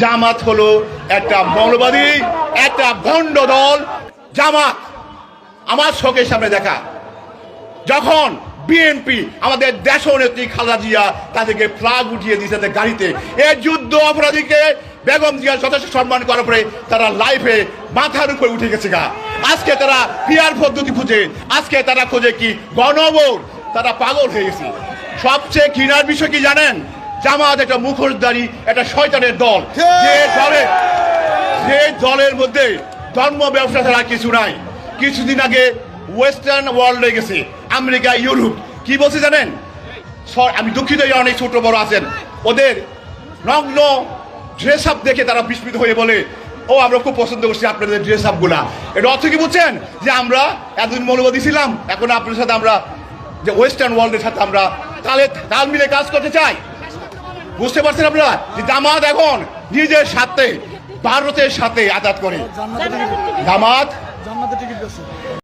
জামাত হলো একটা মৌলবাদী, একটা ভণ্ড দল। জামাত, আমার চোখের সামনে দেখা। যখন বিএনপি আমাদের দেশ নেত্রী খালেদা জিয়া তাদেরকে ফ্লাগ উঠিয়ে দিয়েছে তাদের গাড়িতে এই যুদ্ধ অপরাধীকে বেগম জিয়া যথেষ্ট সম্মান করার পরে তারা লাইফে মাথার উপরে উঠে গেছে গা। আজকে তারা পিয়ার পদ্ধতি খুঁজে, আজকে তারা খোঁজে কি গণভোট তারা পাগল হয়ে গেছে। সবচেয়ে ঘৃণার বিষয় কি জানেন? জামাত একটা মুখোশধারী একটা শয়তানের দল। যে দলে যে দলের মধ্যে ধর্ম ব্যবসা ছাড়া কিছু নাই। কিছুদিন আগে ওয়েস্টার্ন ওয়ার্ল্ডে গেছে আমেরিকা ইউরোপ। কি বলছে জানেন? আমি দুঃখিত অনেক ছোট বড় আছেন। ওদের নগ্ন ড্রেস আপ দেখে তারা বিস্মিত হয়ে বলে ও আমরা খুব পছন্দ করছি আপনাদের ড্রেস আপগুলা। এটা অর্থ কি বুঝছেন? যে আমরা এতদিন মৌলবাদী ছিলাম এখন আপনাদের সাথে আমরা যে ওয়েস্টার্ন ওয়ার্ল্ডের সাথে আমরা তালে তাল মিলে কাজ করতে চাই। বুঝতে পারছেন আপনারা? যে জামাত এখন নিজের সাথে ভারতের সাথে আজাদ করে। জামাত? টিকিট